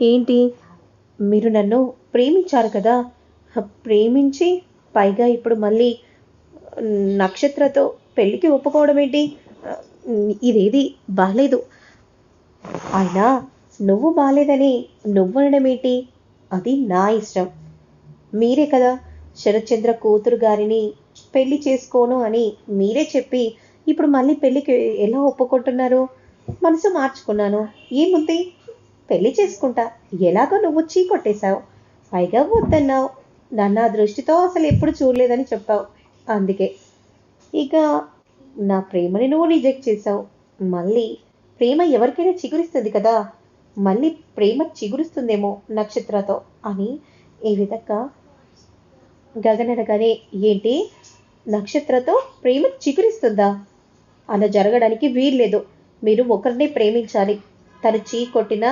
ఏంటి? మీరు నన్ను ప్రేమించారు కదా. ప్రేమించి పైగా ఇప్పుడు మళ్ళీ నక్షత్రతో పెళ్ళికి ఒప్పుకోవడం ఏంటి? ఇదేది బాలేదు. అయినా నువ్వు బాలేదని నువ్వు ఏంటి? అది నా ఇష్టం. మీరే కదా శరత్చంద్ర కూతురు గారిని పెళ్ళి చేసుకోను అని మీరే చెప్పి ఇప్పుడు మళ్ళీ పెళ్ళికి ఎలా ఒప్పుకుంటున్నారు? మనసు మార్చుకున్నాను. ఏముంది? పెళ్ళి చేసుకుంటా. ఎలాగో నువ్వు చీ కొట్టేశావు. పైగా వద్దన్నావు. నన్ను ఆ దృష్టితో అసలు ఎప్పుడు చూడలేదని చెప్పావు. అందుకే. ఇక నా ప్రేమని నువ్వు రిజెక్ట్ చేసావు మళ్ళీ ప్రేమ ఎవరికైనా చిగురిస్తుంది కదా. మళ్ళీ ప్రేమ చిగురుస్తుందేమో నక్షత్రతో అని ఈ విధంగా గగననగానే ఏంటి? నక్షత్రతో ప్రేమ చిగురిస్తుందా? అలా జరగడానికి వీల్లేదు. మీరు ఒకరినే ప్రేమించాలి. తను చీ కొట్టినా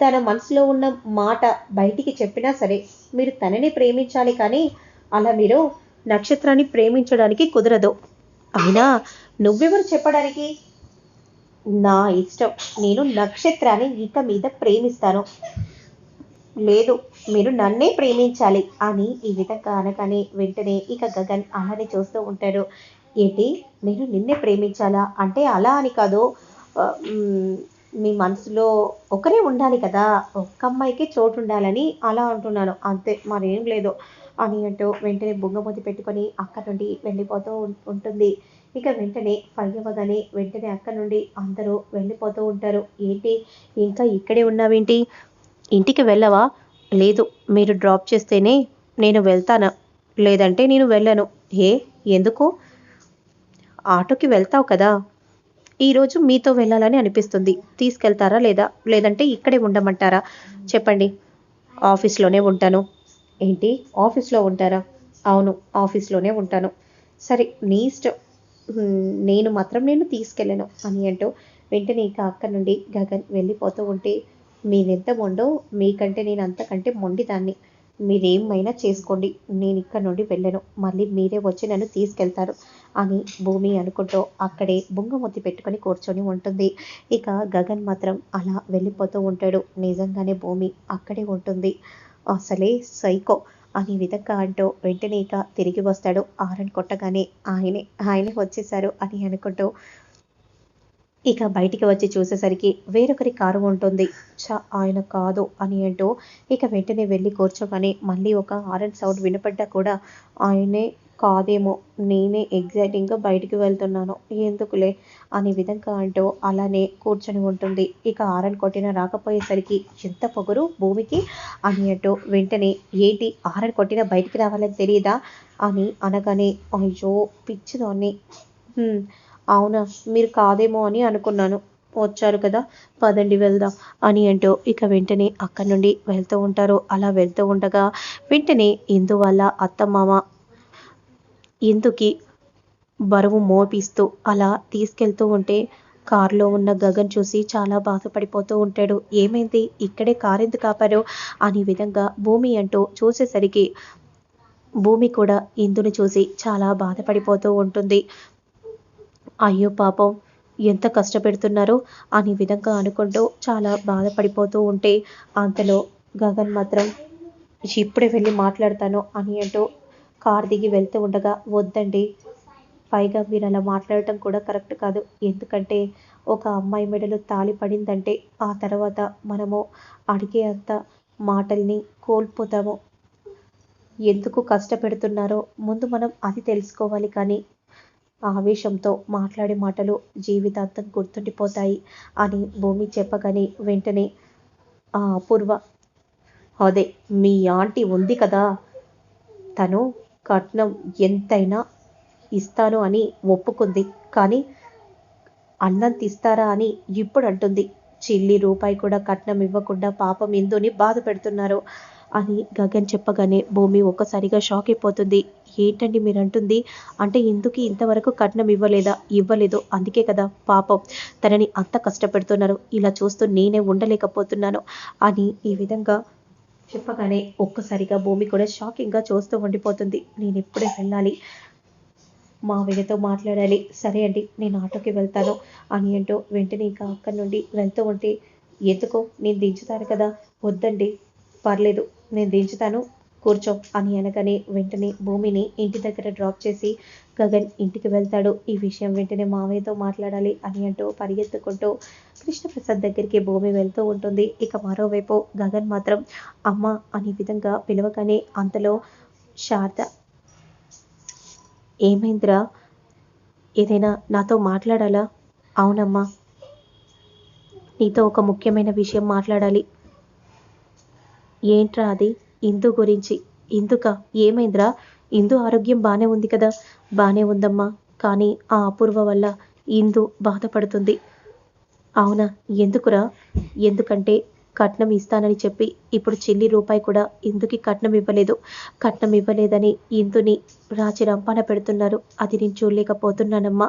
తన మనసులో ఉన్న మాట బయటికి చెప్పినా సరే మీరు తనని ప్రేమించాలి కానీ అలా మీరు నక్షత్రాన్ని ప్రేమించడానికి కుదరదు. అయినా నువ్వెవరు చెప్పడానికి? నా ఇష్టం. నేను నక్షత్రాన్ని ఇక మీద ప్రేమిస్తాను. లేదు మీరు నన్నే ప్రేమించాలి అని ఈ విధంగా అనగానే వెంటనే ఇక గగన్ అలానే చూస్తూ ఉంటాడు. ఏంటి నేను నిన్నే ప్రేమించాలా? అంటే అలా అని కాదు. మీ మనసులో ఒకరే ఉండాలి కదా ఒక్క అమ్మాయికే చోటు ఉండాలని అలా అంటున్నాను. అంతే మరేం లేదు. అని అంటూ వెంటనే బుంగమూతి పెట్టుకొని అక్క నుండి వెళ్ళిపోతూ ఉంటుంది. ఇక వెంటనే ఫైవ్ అవ్వగానే వెంటనే అక్క నుండి అందరూ వెళ్ళిపోతూ ఉంటారు. ఏంటి? ఇంకా ఇక్కడే ఉన్నావేంటి? ఇంటికి వెళ్ళవా? లేదు మీరు డ్రాప్ చేస్తేనే నేను వెళ్తాను. లేదంటే నేను వెళ్ళను. ఏ? ఎందుకు? ఆటోకి వెళ్తావు కదా. ఈరోజు మీతో వెళ్ళాలని అనిపిస్తుంది. తీసుకెళ్తారా లేదా? లేదంటే ఇక్కడే ఉండమంటారా? చెప్పండి. ఆఫీస్లోనే ఉంటాను. ఏంటి? ఆఫీస్లో ఉంటారా? అవును ఆఫీస్లోనే ఉంటాను. సరే నీ ఇష్టం. నేను మాత్రం నేను తీసుకెళ్ళను అని అంటూ వెంటనే ఇక అక్క నుండి గగన్ వెళ్ళిపోతూ ఉంటే మీరెంత మొండో? మీకంటే నేను అంతకంటే మొండిదాన్ని. మీరేమైనా చేసుకోండి. నేను ఇక్కడ నుండి వెళ్ళను. మళ్ళీ మీరే వచ్చి నన్ను తీసుకెళ్తారు అని భూమి అనుకుంటూ అక్కడే బొంగమొత్తి పెట్టుకొని కూర్చొని ఉంటుంది. ఇక గగన్ మాత్రం అలా వెళ్ళిపోతూ ఉంటాడు. నిజంగానే భూమి అక్కడే ఉంటుంది. అసలే సైకో అని విధంగా అంటూ వెంటనే ఇక తిరిగి వస్తాడు. ఆరన్ కొట్టగానే ఆయనే ఆయనే వచ్చేసారు అని అనుకుంటూ ఇక బయటికి వచ్చి చూసేసరికి వేరొకరి కారు ఉంటుంది. చ ఆయన కాదు అని అంటూ ఇక వెంటనే వెళ్ళి కూర్చోగానే మళ్ళీ ఒక హారన్ సౌండ్ వినపడ్డా కూడా ఆయనే కాదేమో నేనే ఎగ్జైటింగ్గా బయటికి వెళ్తున్నాను ఎందుకులే అనే విధంగా అంటూ అలానే కూర్చొని ఉంటుంది. ఇక ఆరన్ కొట్టిన రాకపోయేసరికి ఎంత పొగరు భూమికి అని అంటూ వెంటనే ఏంటి ఆరన్ కొట్టిన బయటికి రావాలని తెలియదా అని అనగానే అయ్యో పిచ్చిదాన్ని. అవునా? మీరు కాదేమో అని అనుకున్నాను. వచ్చారు కదా పదండి వెళ్దాం అని అంటూ ఇక వెంటనే అక్కడి నుండి వెళ్తూ ఉంటారు. అలా వెళ్తూ ఉండగా వెంటనే ఇందు వల్ల అత్తమామ ఇందుకి బరువు మోపిస్తూ అలా తీసుకెళ్తూ ఉంటే కారులో ఉన్న గగన్ చూసి చాలా బాధపడిపోతూ ఉంటాడు. ఏమైంది? ఇక్కడే కారు ఎందుకు ఆపారు? అనే విధంగా భూమి అంటూ చూసేసరికి భూమి కూడా ఇందుని చూసి చాలా బాధపడిపోతూ ఉంటుంది. అయ్యో పాపం ఎంత కష్టపెడుతున్నారో అనే విధంగా అనుకుంటూ చాలా బాధపడిపోతూ ఉంటే అంతలో గగన్ మాత్రం ఇప్పుడే వెళ్ళి మాట్లాడతాను అని అంటూ కార్ దిగి వెళ్తూ ఉండగా వద్దండి. పైగా మీరు అలా మాట్లాడటం కూడా కరెక్ట్ కాదు. ఎందుకంటే ఒక అమ్మాయి మెడలో తాలి పడిందంటే ఆ తర్వాత మనము అడిగే అంత మాటల్ని కోల్పోతాము. ఎందుకు కష్టపెడుతున్నారో ముందు మనం అది తెలుసుకోవాలి కానీ ఆవేశంతో మాట్లాడే మాటలు జీవితాంతం గుర్తుండిపోతాయి అని భూమి చెప్పగానే వెంటనే ఆ అపూర్వ అదే మీ ఆంటీ ఉంది కదా. తను కట్నం ఎంతైనా ఇస్తాను అని ఒప్పుకుంది. కానీ అన్నం తీస్తారా అని ఇప్పుడు అంటుంది. చిల్లి రూపాయి కూడా కట్నం ఇవ్వకుండా పాపం ఇందుని బాధ పెడుతున్నారు. అని గగన్ చెప్పగానే భూమి ఒక్కసారిగా షాక్ అయిపోతుంది. ఏంటండి మీరు అంటుంది అంటే ఎందుకు ఇంతవరకు కట్నం ఇవ్వలేదా? ఇవ్వలేదు. అందుకే కదా. పాపం. తనని అంత కష్టపెడుతున్నారు. ఇలా చూస్తూ నేనే ఉండలేకపోతున్నాను అని ఈ విధంగా చెప్పగానే ఒక్కసారిగా భూమి కూడా షాకింగ్గా చూస్తూ ఉండిపోతుంది. నేను ఇప్పుడే వెళ్ళాలి? మావయ్యతో మాట్లాడాలి. సరే అండి నేను ఆటోకి వెళ్తాను అని అంటూ వెంటనే ఇక అక్కడి నుండి వెళ్తూ ఉంటే ఎందుకో నేను దించుతాను కదా. వద్దండి. పర్లేదు నేను దించుతాను. కూర్చో అని అనగానే వెంటనే భూమిని ఇంటి దగ్గర డ్రాప్ చేసి గగన్ ఇంటికి వెళ్తాడు. ఈ విషయం వెంటనే మావయ్యతో మాట్లాడాలి అని అంటూ పరిగెత్తుకుంటూ కృష్ణప్రసాద్ దగ్గరికి భూమి వెళ్తూ ఉంటుంది. ఇక మరోవైపు గగన్ మాత్రం అమ్మ అనే విధంగా పిలవగానే అంతలో శారద ఏమైందిరా? ఏదైనా నాతో మాట్లాడాలా? అవునమ్మా నీతో ఒక ముఖ్యమైన విషయం మాట్లాడాలి. ఏంట్రా అది? ఇందు గురించి. ఇందుక? ఏమైందిరా? ఇందు ఆరోగ్యం బాగానే ఉంది కదా? బాగానే ఉందమ్మా. కానీ ఆ అపూర్వ వల్ల ఇందు బాధపడుతుంది. అవునా? ఎందుకురా? ఎందుకంటే కట్నం ఇస్తానని చెప్పి ఇప్పుడు చెల్లి రూపాయి కూడా ఇందుకి కట్నం ఇవ్వలేదు. కట్నం ఇవ్వలేదని ఇందుని రాచి రంపాన పెడుతున్నారు. అది నేను చూడలేకపోతున్నానమ్మా.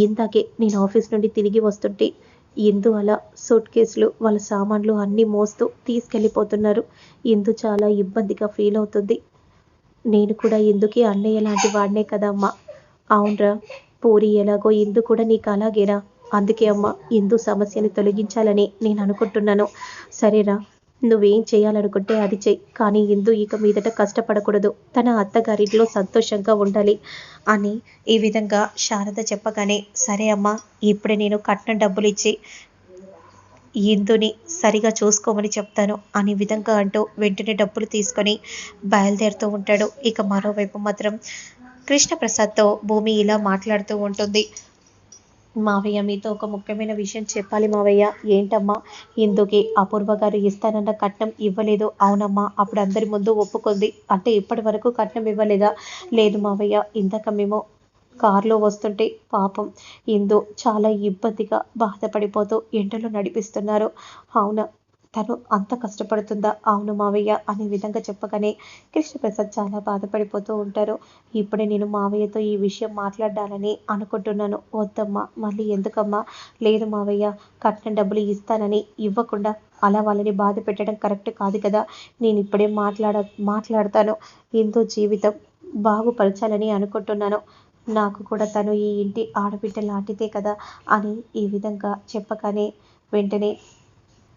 ఇందాకే నేను ఆఫీస్ నుండి తిరిగి వస్తుంటే ఇందు అలా సూట్ కేసులు వాళ్ళ సామాన్లు అన్నీ మోస్తూ తీసుకెళ్ళిపోతున్నారు. ఇందు చాలా ఇబ్బందిగా ఫీల్ అవుతుంది. నేను కూడా ఇందుకి అన్నయ్య లాంటి వాడినే కదా అమ్మా. అవునరా పూరి ఎలాగో ఇందు కూడా నీకు అలాగేరా. అందుకే అమ్మ ఇందు సమస్యని తొలగించాలని నేను అనుకుంటున్నాను. సరేరా నువ్వేం చేయాలనుకుంటే అది చెయ్యి కానీ ఇందు ఇక మీదట కష్టపడకూడదు. తన అత్తగారింట్లో సంతోషంగా ఉండాలి అని ఈ విధంగా శారద చెప్పగానే సరే అమ్మా ఇప్పుడే నేను కట్నం డబ్బులు ఇచ్చి ఇందుని సరిగా చూసుకోమని చెప్తాను అనే విధంగా అంటూ వెంటనే డబ్బులు తీసుకొని బయలుదేరుతూ ఉంటాడు. ఇక మరోవైపు మాత్రం కృష్ణప్రసాద్తో భూమి ఇలా మాట్లాడుతూ ఉంటుంది. మావయ్య మీతో ఒక ముఖ్యమైన విషయం చెప్పాలి మావయ్య. ఏంటమ్మా? ఇందుకి అపూర్వ గారు ఇస్తానన్న కట్నం ఇవ్వలేదు. అవునమ్మా అప్పుడు అందరి ముందు ఒప్పుకుంది. అంటే ఇప్పటి వరకు కట్నం ఇవ్వలేదా? లేదు మావయ్య ఇందాక మేము కారులో వస్తుంటే పాపం ఇందు చాలా ఇబ్బందిగా బాధపడిపోతూ ఎండలో నడిపిస్తున్నారు. అవునా? తను అంత కష్టపడుతుందా? అవును మావయ్య అనే విధంగా చెప్పగానే కృష్ణప్రసాద్ చాలా బాధపడిపోతూ ఉంటారు. ఇప్పుడే నేను మావయ్యతో ఈ విషయం మాట్లాడాలని అనుకుంటున్నాను. వద్దమ్మా మళ్ళీ ఎందుకమ్మా? లేదు మావయ్య కట్నం డబ్బులు ఇస్తానని ఇవ్వకుండా అలా వాళ్ళని బాధ పెట్టడం కరెక్ట్ కాదు కదా. నేను ఇప్పుడే మాట్లాడ మాట్లాడతాను. ఎంతో జీవితం బాగుపరచాలని అనుకుంటున్నాను. నాకు కూడా తను ఈ ఇంటి ఆడబిడ్డ లాంటిదే కదా అని ఈ విధంగా చెప్పగానే వెంటనే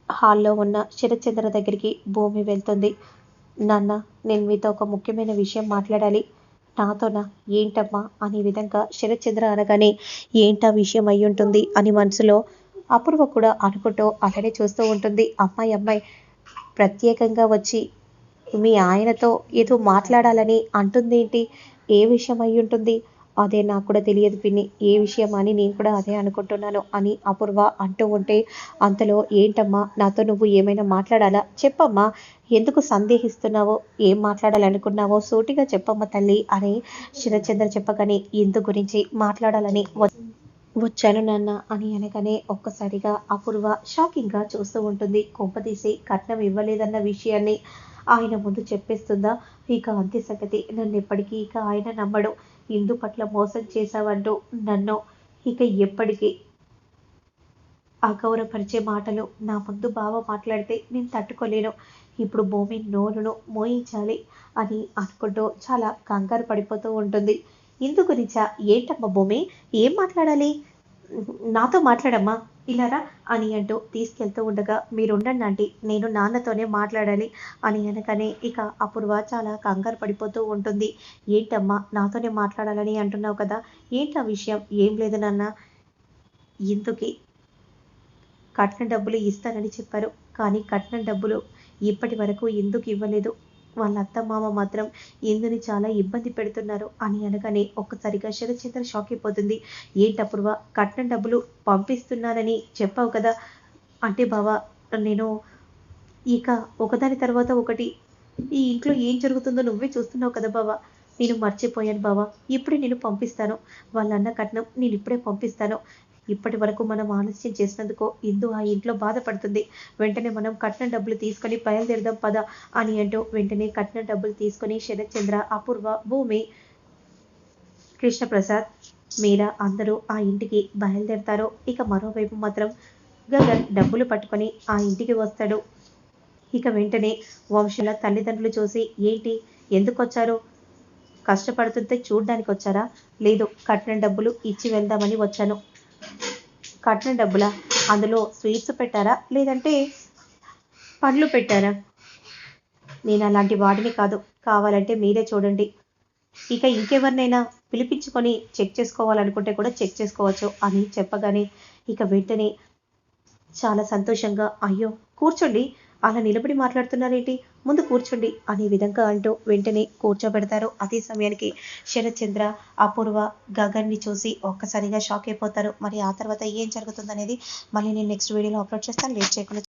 హాల్లో ఉన్న శరత్చంద్ర దగ్గరికి భూమి వెళ్తుంది. నాన్న నేను మీతో ఒక ముఖ్యమైన విషయం మాట్లాడాలి. నాతోనా? ఏంటమ్మా? అనే విధంగా శరత్చంద్ర అనగానే ఏంటా విషయం అయి ఉంటుంది అని మనసులో అపూర్వ కూడా అనుకుంటూ అలానే చూస్తూ ఉంటుంది. అమ్మాయి అమ్మాయి ప్రత్యేకంగా వచ్చి మీ ఆయనతో ఏదో మాట్లాడాలని అంటుందేంటి? ఏ విషయం అయి ఉంటుంది? అదే నాకు కూడా తెలియదు పిన్ని. ఏ విషయం అని నేను కూడా అదే అనుకుంటున్నాను అని అపూర్వ అంటూ ఉంటే అంతలో ఏంటమ్మా? నాతో నువ్వు ఏమైనా మాట్లాడాలా? చెప్పమ్మా. ఎందుకు సందేహిస్తున్నావో? ఏం మాట్లాడాలనుకున్నావో సూటిగా చెప్పమ్మ తల్లి అని శరచంద్ర చెప్పగానే ఇందు గురించి మాట్లాడాలని వచ్చాను నాన్న అని అనగానే ఒక్కసారిగా అపూర్వ షాకింగ్గా చూస్తూ ఉంటుంది. కొంపదీసి కట్నం ఇవ్వలేదన్న విషయాన్ని ఆయన ముందు చెప్పేస్తుందా? ఇక అంతే సంగతి. నన్ను ఎప్పటికీ ఇక ఆయన నమ్మడు. ఇందు పట్ల మోసం చేశావంటూ నన్ను ఇక ఎప్పటికీ అగౌరవపరిచే మాటలు నా ముందు బావ మాట్లాడితే నేను తట్టుకోలేను. ఇప్పుడు భూమి నోరును మోయించాలి అని అనుకుంటూ చాలా కంగారు పడిపోతూ ఉంటుంది. ఇందు గురించా? ఏంటమ్మా భూమి? ఏం మాట్లాడాలి? నాతో మాట్లాడమ్మా ఇలారా? అని అంటూ తీసుకెళ్తూ ఉండగా మీరుండండి అంటే నేను నాన్నతోనే మాట్లాడాలి అని అనగానే ఇక అపూర్వ చాలా కంగారు పడిపోతూ ఉంటుంది. ఏంటమ్మా నాతోనే మాట్లాడాలని అంటున్నావు కదా ఏంటి ఆ విషయం? ఏం లేదు నాన్న. ఇందుకే కట్న డబ్బులు ఇస్తానని చెప్పారు కానీ కట్నం డబ్బులు ఇప్పటి వరకు ఎందుకు ఇవ్వలేదు? వాళ్ళ అత్త మామ మాత్రం ఇందుని చాలా ఇబ్బంది పెడుతున్నారు అని అనగానే ఒక్కసారిగా శరచంద్ర షాక్ అయిపోతుంది. ఏంటప్పుడువా కట్నం డబ్బులు పంపిస్తున్నానని చెప్పావు కదా. అంటే బావా నేను ఇక ఒకదాని తర్వాత ఒకటి ఈ ఇంట్లో ఏం జరుగుతుందో నువ్వే చూస్తున్నావు కదా బావా. నేను మర్చిపోయాను బావా. ఇప్పుడే నేను పంపిస్తాను. వాళ్ళ అన్న కట్నం నేను ఇప్పుడే పంపిస్తాను. ఇప్పటి వరకు మనం ఆలస్యం చేసినందుకు ఇందు ఆ ఇంట్లో బాధపడుతుంది. వెంటనే మనం కట్నం డబ్బులు తీసుకొని బయలుదేరదాం పద అని అంటూ వెంటనే కట్నం డబ్బులు తీసుకొని శరత్చంద్ర అపూర్వ భూమి కృష్ణప్రసాద్ మీరా అందరూ ఆ ఇంటికి బయలుదేరతారు. ఇక మరోవైపు మాత్రం గగన్ డబ్బులు పట్టుకొని ఆ ఇంటికి వస్తాడు. ఇక వెంటనే వంశుల తల్లిదండ్రులు చూసి ఏంటి? ఎందుకు వచ్చారు? కష్టపడుతుంటే చూడ్డానికి వచ్చారా లేదు కట్టిన డబ్బులు ఇచ్చి వెళ్దామని వచ్చాను. కట్టిన డబ్బులా? అందులో స్వీట్స్ పెట్టారా? లేదంటే పండ్లు పెట్టారా? నేను అలాంటి వాడిని కాదు. కావాలంటే మీరే చూడండి. ఇక ఇంకెవరినైనా పిలిపించుకొని చెక్ చేసుకోవాలనుకుంటే కూడా చెక్ చేసుకోవచ్చు అని చెప్పగానే ఇక వెంటనే చాలా సంతోషంగా అయ్యో కూర్చోండి. అలా నిలబడి మాట్లాడుతున్నారేంటి? ముందు కూర్చోండి అనే విధంగా అంటూ వెంటనే కూర్చోబెడతారు. అదే సమయానికి శరత్చంద్ర అపూర్వ గగన్ని చూసి ఒక్కసారిగా షాక్ అయిపోతారు. మరి ఆ తర్వాత ఏం జరుగుతుందనేది మళ్ళీ నేను నెక్స్ట్ వీడియోలో అప్లోడ్ చేస్తాను. లేట్ చేయకుండా